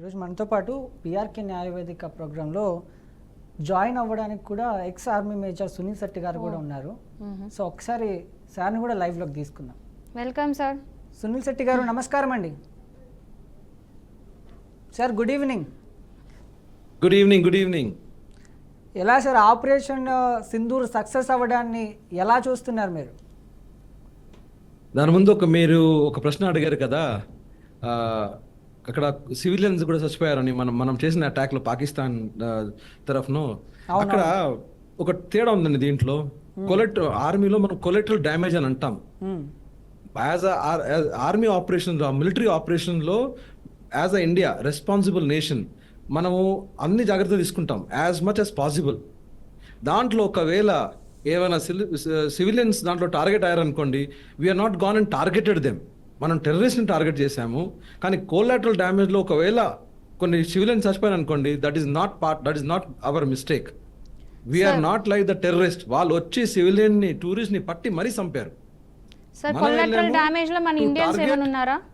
ఈరోజు మనతో పాటు పిఆర్కే న్యాయవేదిక ప్రోగ్రాంలో జాయిన్ అవ్వడానికి కూడా ex army major Sunil Shetty గారు కూడా ఉన్నారు. సో ఒకసారి సార్ని కూడా లైవ్లోకి తీసుకుందాం. Welcome sir. సునీల్ శెట్టి గారు నమస్కారం అండి. Sir good evening. Good evening good evening. ఎలా సార్ ఆపరేషన్ సింధూర్ సక్సెస్ అవ్వడాన్ని ఎలా చూస్తున్నారు మీరు? దాని ముందు ఒక మీరు ఒక ప్రశ్న అడిగారు కదా. ఆ, అక్కడ సివిలియన్స్ కూడా చచ్చిపోయారని మనం మనం చేసిన అటాక్లో పాకిస్తాన్ తరఫును. అక్కడ ఒక తేడా ఉందండి దీంట్లో. కొలెట్ ఆర్మీలో మనం కొలెక్టరల్ డ్యామేజ్ అని అంటాం. యాజ్ ఆర్మీ ఆపరేషన్ మిలిటరీ ఆపరేషన్లో as a India responsible nation మనము అన్ని జాగ్రత్తలు తీసుకుంటాం యాజ్ మచ్ యాజ్ పాసిబుల్. దాంట్లో ఒకవేళ ఏమైనా సివిలియన్స్ దాంట్లో target అయ్యారనుకోండి we're not gone and targeted them మనం టెర్రరిస్ట్ని టార్గెట్ చేశాము కానీ కోలాటరల్ డ్యామేజ్లో ఒకవేళ కొన్ని సివిలియన్స్ చచ్చిపోయారు అనుకోండి that is not part that is not our mistake we're not like the terrorist వాళ్ళు వచ్చి సివిలియన్ని టూరిస్ట్ని పట్టి మరీ చంపారు.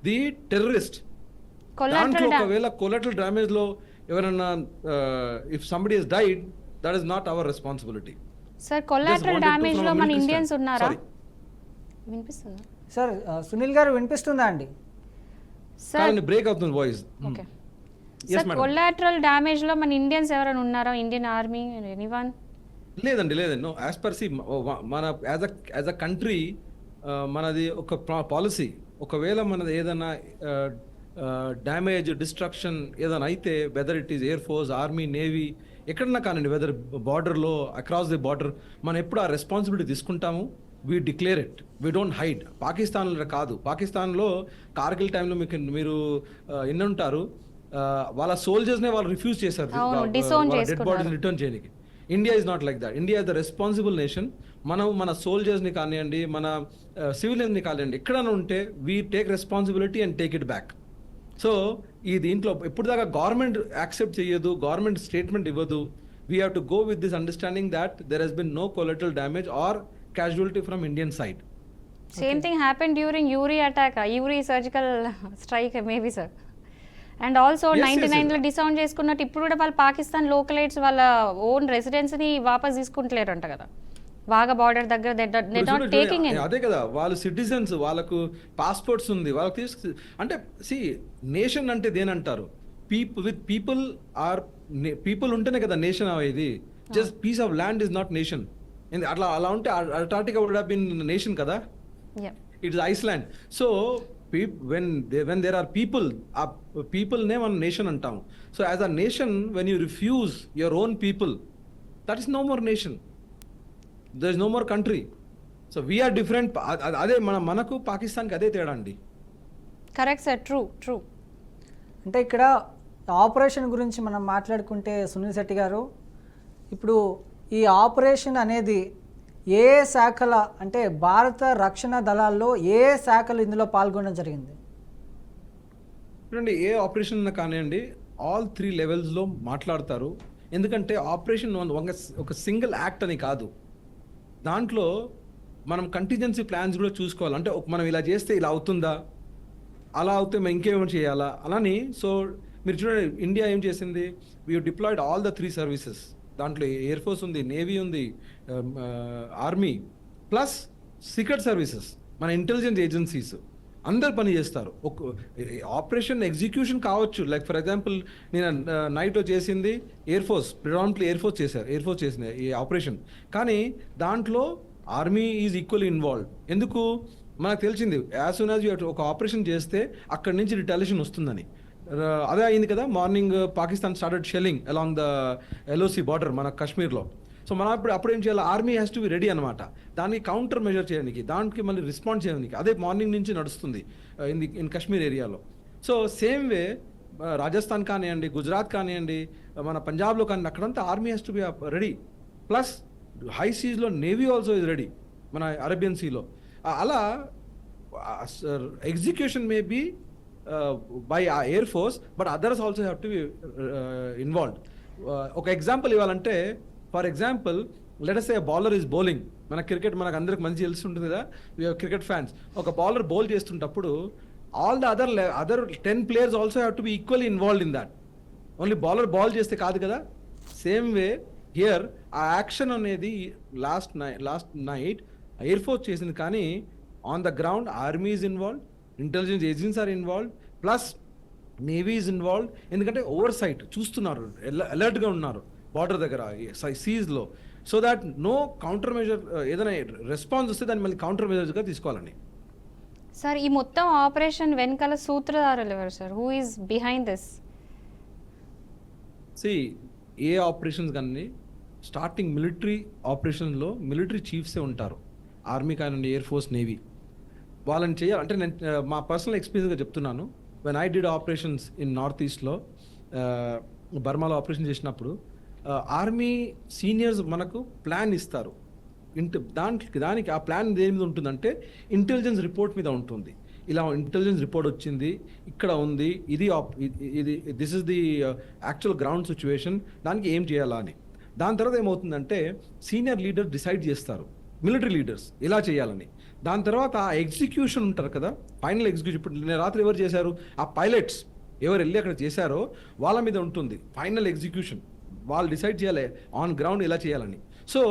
ది టెర్రరిస్ట్ దాంట్లో ఒకవేళ కొలటరల్ డ్యామేజ్లో ఎవరైనా if somebody is died that is not our responsibility sir collateral డ్యామేజ్లో మన ఇండియన్స్ ఉన్నారా? వినిపిస్తుందా? సార్ సునీల్ గారు వినిపిస్తుందా అండి? సార్ బ్రేక్ అవుతుంది voice okay. Yes, sir. Collateral డ్యామేజ్లో మన ఇండియన్స్ ఎవరైనా ఉన్నారా? ఇండియన్ ఆర్మీ ఎనీవన్ లేదండి లేదండి. నో యాజ్ పర్ సి మన as a as a country మనది ఒక పాలసీ ఒకవేళ మనది ఏదైనా డ్యామేజ్ డిస్ట్రక్షన్ ఏదైనా అయితే whether it is air force army navy ఎక్కడన్నా కానివ్వండి వెదర్ బార్డర్లో అక్రాస్ ది బార్డర్ మనం ఎప్పుడు ఆ రెస్పాన్సిబిలిటీ తీసుకుంటాము? We declare it we don't hide పాకిస్తాన్లో కాదు. పాకిస్తాన్లో కార్గిల్ టైంలో మీకు మీరు ఎన్ని ఉంటారు వాళ్ళ సోల్జర్స్నే వాళ్ళు రిఫ్యూజ్ చేశారు. డెడ్. బాడీస్ రిటర్న్ చేయడానికి India is not like that India is the responsible nation మనం మన సోల్జర్స్ని కానివ్వండి మన సివిలియన్స్ని కానివ్వండి ఎక్కడైనా ఉంటే we take responsibility and take it back so ఈ దీంట్లో ఎప్పుడు దాకా గవర్నమెంట్ యాక్సెప్ట్ చేయదు గవర్నమెంట్ స్టేట్మెంట్ ఇవ్వదు. We have to go with this understanding that there has been no collateral damage or casualty from Indian side same thing happen during Uri attack Uri surgical strike maybe sir and also Yes, ninety yes, నైన్లో డిసౌండ్ చేసుకున్నట్టు ఇప్పుడు కూడా వాళ్ళు Pakistan localites వాళ్ళ own రెసిడెన్స్ని వాపస్ తీసుకుంటలేరంట కదా. వాగా బార్డర్ దగ్గర నాట్ టేకింగ్ అదే కదా వాళ్ళు సిటిజన్స్ వాళ్ళకు పాస్పోర్ట్స్ ఉంది. వాళ్ళకి తీసుకు అంటే సి నేషన్ అంటే దేనంటారు? People with people or people ఉంటేనే కదా నేషన్ ఇది just piece of land is not nation అట్లా అలా ఉంటే Antarctica would have been nation కదా? It's Iceland so when when there are people ఆ పీపుల్నే మనం నేషన్ అంటాం so as a nation when you refuse your own people that is no more nation there is no more country so we're different అదే మన మనకు పాకిస్తాన్కి అదే తేడా అండి. కరెక్ట్ సార్ ట్రూ ట్రూ అంటే ఇక్కడ ఆపరేషన్ గురించి మనం మాట్లాడుకుంటే సునీల్ శెట్టి గారు ఇప్పుడు ఈ ఆపరేషన్ అనేది ఏ శాఖల అంటే భారత రక్షణ దళాల్లో ఏ శాఖలు ఇందులో పాల్గొనడం జరిగింది? చూడండి ఏ ఆపరేషన్ కానివ్వండి ఆల్ త్రీ లెవెల్స్లో మాట్లాడతారు. ఎందుకంటే ఆపరేషన్ ఒక సింగిల్ యాక్ట్ అని కాదు. దాంట్లో మనం కంటిజెన్సీ ప్లాన్స్ కూడా చూసుకోవాలి. అంటే మనం ఇలా చేస్తే ఇలా అవుతుందా? అలా అవుతే మనం ఇంకేమైనా చేయాలా? అలానే సో మీరు చూడండి ఇండియా ఏం చేసింది? We deployed all the three services దాంట్లో ఎయిర్ ఫోర్స్ ఉంది నేవీ ఉంది ఆర్మీ ప్లస్ సీక్రెట్ సర్వీసెస్ మన ఇంటెలిజెన్స్ ఏజెన్సీస్ అందరు పని చేస్తారు. ఒక ఆపరేషన్ ఎగ్జిక్యూషన్ కావచ్చు. లైక్ ఫర్ ఎగ్జాంపుల్ నేను uh, నైట్ చేసింది air force predominantly air force చేశారు. ఎయిర్ ఫోర్స్ చేసింది ఈ ఆపరేషన్ కానీ దాంట్లో ఆర్మీ ఈజ్ ఈక్వల్లీ ఇన్వాల్వ్ ఎందుకు? మనకు తెలిసింది యాజ్ సూన్ యాజ్ ఒక ఆపరేషన్ చేస్తే అక్కడి నుంచి రిటాలిషన్ వస్తుందని. అదే అయింది కదా morning uh, Pakistan started shelling along the LOC border మన కాశ్మీర్లో సో మనం అప్పుడు అప్పుడు ఏం చేయాలి army has to be ready అనమాట దానికి కౌంటర్ మెజర్ చేయడానికి దానికి మళ్ళీ రెస్పాండ్ చేయడానికి. అదే మార్నింగ్ నుంచి నడుస్తుంది ఇన్ ది ఇన్ కాశ్మీర్ ఏరియాలో సో సేమ్ వే రాజస్థాన్ కానివ్వండి గుజరాత్ కానివ్వండి uh, మన పంజాబ్లో కానీ అక్కడంతా army has to be ready plus high సీజ్లో navy also is ready మన అరేబియన్ సీలో uh, అలా ఎగ్జిక్యూషన్ మే బీ బై ఆ air force but others also have to be involved ఒక ఎగ్జాంపుల్ ఇవ్వాలంటే for example let's a bowler is bowling మన cricket మనకు అందరికి మంచి తెలిసి ఉంటుంది కదా? క్రికెట్ ఫ్యాన్స్ ఒక bowler bowl చేస్తుంటప్పుడు all the other other ten players also have to be equally involved in that only bowler ball చేస్తే కాదు కదా? సేమ్ వే హియర్ ఆ యాక్షన్ అనేది last night last night air force చేసింది కానీ on the ground army is involve intelligence agency are involve plus navy is involve ఎందుకంటే oversight చూస్తున్నారు అలర్ట్గా ఉన్నారు బార్డర్ దగ్గర సీజ్లో so that no counter measure ఏదైనా రెస్పాన్స్ వస్తే దాన్ని మళ్ళీ కౌంటర్ మెజర్స్గా తీసుకోవాలని సార్ ఈ మొత్తం ఆపరేషన్ వెనకాల సూత్రధారులు ఎవరు sir who is behind this see a operations కానీ స్టార్టింగ్ మిలిటరీ ఆపరేషన్లో మిలిటరీ చీఫ్సే ఉంటారు? ఆర్మీ కానివ్వండి ఎయిర్ ఫోర్స్ నేవీ వాళ్ళని చేయాలి. అంటే నేను మా పర్సనల్ ఎక్స్పీరియన్స్గా చెప్తున్నాను. When I did operations in north ఈస్ట్లో బర్మాలో ఆపరేషన్ చేసినప్పుడు ఆర్మీ సీనియర్స్ మనకు ప్లాన్ ఇస్తారు. ఇంట దానికి దానికి ఆ ప్లాన్ దేని మీద ఉంటుందంటే ఇంటెలిజెన్స్ రిపోర్ట్ మీద ఉంటుంది. ఇలా ఇంటెలిజెన్స్ రిపోర్ట్ వచ్చింది ఇక్కడ ఉంది ఇది ఇది- ఇది this is the actual ground situation దానికి ఏం చేయాలా అని. దాని తర్వాత ఏమవుతుందంటే సీనియర్ లీడర్ డిసైడ్ చేస్తారు. మిలిటరీ లీడర్స్ ఇలా చేయాలని. దాని తర్వాత ఆ ఎగ్జిక్యూషన్ ఉంటారు కదా ఫైనల్ ఎగ్జిక్యూషన్ ఇప్పుడు నేను రాత్రి ఎవరు చేశారు? ఆ పైలట్స్ ఎవరు వెళ్ళి అక్కడ చేశారో వాళ్ళ మీద ఉంటుంది ఫైనల్ ఎగ్జిక్యూషన్ వాళ్ళు డిసైడ్ చేయాలి ఆన్ గ్రౌండ్ ఇలా చేయాలని. సో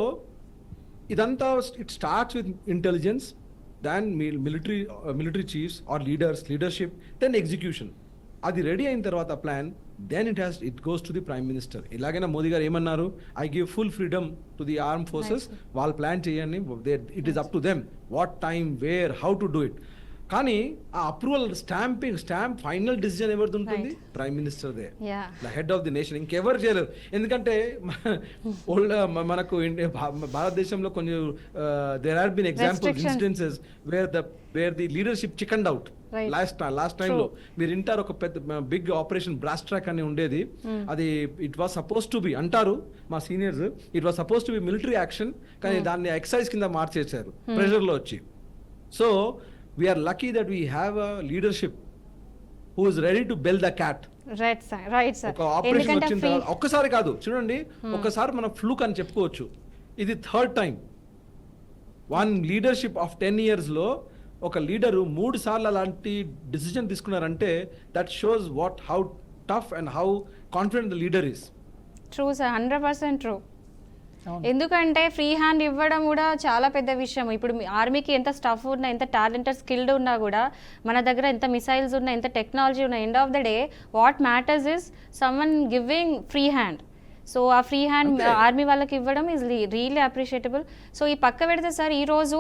ఇదంతా it starts with intelligence then military military chiefs or leaders leadership then execution అది రెడీ అయిన తర్వాత plan then it has it goes to the prime minister ఇలాగైనా మోదీ గారు ఏమన్నారు? I give full freedom to the arm forces వాళ్ళు plan చేయండి. It is up to them what time where how to do it కానీ ఆ approval stamping stamp final decision ఎవరిది ఉంటుంది prime minister the head of the nation ఇంకెవరు చేయలేరు. ఎందుకంటే old మనకు భారతదేశంలో కొన్ని there are been Restrictions. Incidences where the where the leadership chicken out. Last last time లో మీరు ఇంటారు ఒక పెద్ద బిగ్ ఆపరేషన్ బ్రాస్ట్ ట్రాక్ అని ఉండేది. అది it was suppose to be అంటారు మా seniors it was suppose to be military action కానీ దాన్ని ఎక్సైజ్ కింద మార్చేశారు. ప్రెషర్లో వచ్చి. So we're lucky that we have a leadership who is ready to bell the cat right sir right sir ఒక operation వచ్చిన తర్వాత ఒక్కసారి కాదు చూడండి. ఒక్కసారి మనం ఫ్లూక్ అని చెప్పుకోవచ్చు. ఇది third time one leadership of ten ఇయర్స్లో ఒక లీడరు మూడు సార్లు అలాంటి డిసిజన్ తీసుకున్నారంటే that shows what how tough and how confident the leader is true sir hundred percent true. ఎందుకంటే ఫ్రీ హ్యాండ్ ఇవ్వడం కూడా చాలా పెద్ద విషయం. ఇప్పుడు ఆర్మీకి ఎంత స్టఫ్ ఉన్నా ఎంత టాలెంటెడ్ స్కిల్డ్ ఉన్నా కూడా మన దగ్గర ఎంత మిసైల్స్ ఉన్నా ఎంత టెక్నాలజీ ఉన్నా end of the day what matters is someone giving free hand so ఆ ఫ్రీ హ్యాండ్. ఆర్మీ వాళ్ళకి ఇవ్వడం ఈజ్ రియల్లీ అప్రిషియేటబుల్ సో ఈ పక్క పెడితే సార్ ఈరోజు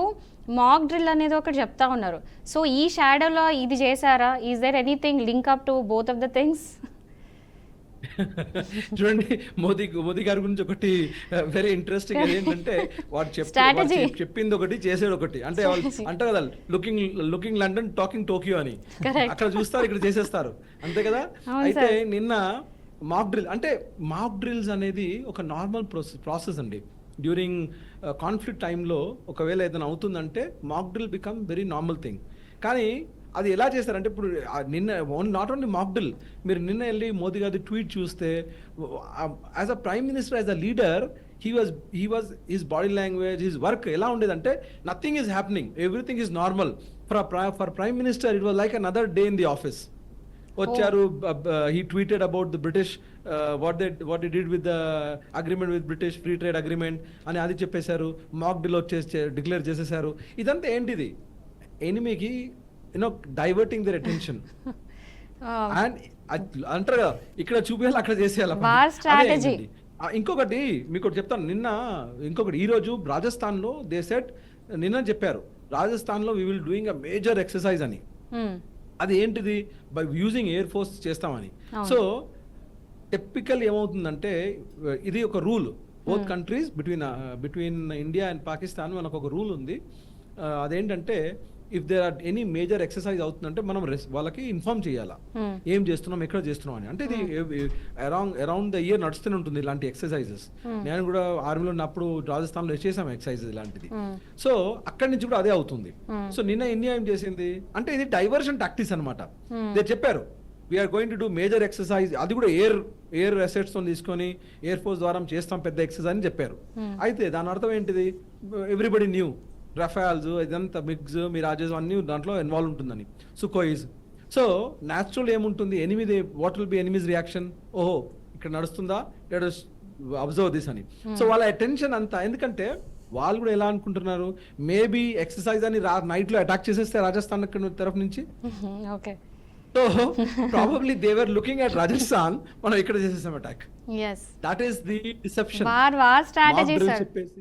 మాక్ డ్రిల్ అనేది ఒకటి చెప్తా ఉన్నారు. సో ఈ షాడోలో ఇది చేశారా? Is there anything link up to both of the things చూడండి మోదీ మోదీ గారి గురించి ఒకటి వెరీ ఇంట్రెస్టింగ్ ఏంటంటే వాడు చెప్ Strategy. వాడు చెప్- చెప్పింది ఒకటి చేసేది ఒకటి. అంటే వాళ్ళు అంటారు కదా looking looking London talking Tokyo అని. అక్కడ చూస్తారు ఇక్కడ చేసేస్తారు. అంతే కదా? అయితే. నిన్న మాక్ డ్రిల్ అంటే మాక్ డ్రిల్స్ అనేది ఒక నార్మల్ ప్రాసెస్ ప్రాసెస్ అండి. డ్యూరింగ్ కాన్ఫ్లిక్ట్ టైంలో ఒకవేళ ఏదైనా అవుతుందంటే mock drill become very normal thing కానీ అది ఎలా చేస్తారంటే ఇప్పుడు నిన్న నాట్ ఓన్లీ మాక్ డ్రిల్ మీరు నిన్న వెళ్ళి మోదీ గారి ట్వీట్ చూస్తే as a prime minister as a leader he was he was his body language his work ఎలా ఉండేదంటే nothing is happening everything is normal for for prime minister it was like another day in the office వచ్చారు he tweeted about the British what they what did with the agreement with British free trade agreement అని అది చెప్పేశారు. మాక్ dill వచ్చేసి declare చేసేసారు ఇదంతా ఏంటిది? ఎనిమికి you know diverting their attention and అంటారు కదా ఇక్కడ చూపించాలి అక్కడ చేసేయాలి ఇంకొకటి మీకు ఒకటి చెప్తాను. నిన్న ఇంకొకటి ఈ రోజు రాజస్థాన్లో దే సెట్ నిన్న చెప్పారు రాజస్థాన్లో we will doing a major exercise అని. అది ఏంటిది? బై యూజింగ్ ఎయిర్ ఫోర్స్ చేస్తామని. సో టిపికల్ ఏమవుతుందంటే ఇది ఒక rule both countries between between India and Pakistan మనకు ఒక రూల్ ఉంది. Uh, అదేంటంటే if there are any major exercise అవుతుందంటే మనం వాళ్ళకి ఇన్ఫార్మ్ చేయాలా. ఏం చేస్తున్నాం ఎక్కడ చేస్తున్నాం అని. అంటే ఇది అరౌండ్ అరౌండ్ ద ఇయర్ నడుస్తూనే ఉంటుంది ఇలాంటి ఎక్సర్సైజెస్ నేను కూడా ఆర్మీలో ఉన్నప్పుడు రాజస్థాన్లో చేసాం ఎక్సర్సైజ్ ఇలాంటిది. సో అక్కడి నుంచి కూడా అదే అవుతుంది. సో నిన్న ఇండియా ఏం చేసింది? అంటే ఇది డైవర్షన్ టాక్టిక్స్ అనమాట they చెప్పారు we are going to do major exercise అది కూడా ఎయిర్ ఎయిర్ అసెట్స్తో తీసుకొని ఎయిర్ ఫోర్స్ ద్వారా చేస్తాం పెద్ద ఎక్సర్సైజ్ అని చెప్పారు. అయితే దాని అర్థం ఏంటిది? ఎవ్రీబడి న్యూ రఫాల్స్ ఇదంతా మిగ్స్ మిరాజెస్ అన్ని దాంట్లో ఇన్వాల్వ్ ఉంటుందని. సుకోయిస్ సో న్యాచురల్ ఏముంటుంది? ఎనిమిది what will be enemy's reaction ఓహో ఇక్కడ నడుస్తుందా? లెట్ అబ్జర్వ్ దిస్ అని సో వాళ్ళ అటెన్షన్ అంతా ఎందుకంటే వాళ్ళు కూడా ఎలా అనుకుంటున్నారు? మేబీ ఎక్సర్సైజ్ అని నైట్లో అటాక్ చేసేస్తే రాజస్థాన్ తరఫు నుంచి? Okay so probably they're looking at Rajasthan మనం ఇక్కడ చేసేసాం attack that is the deception war war strategy చెప్పేసి.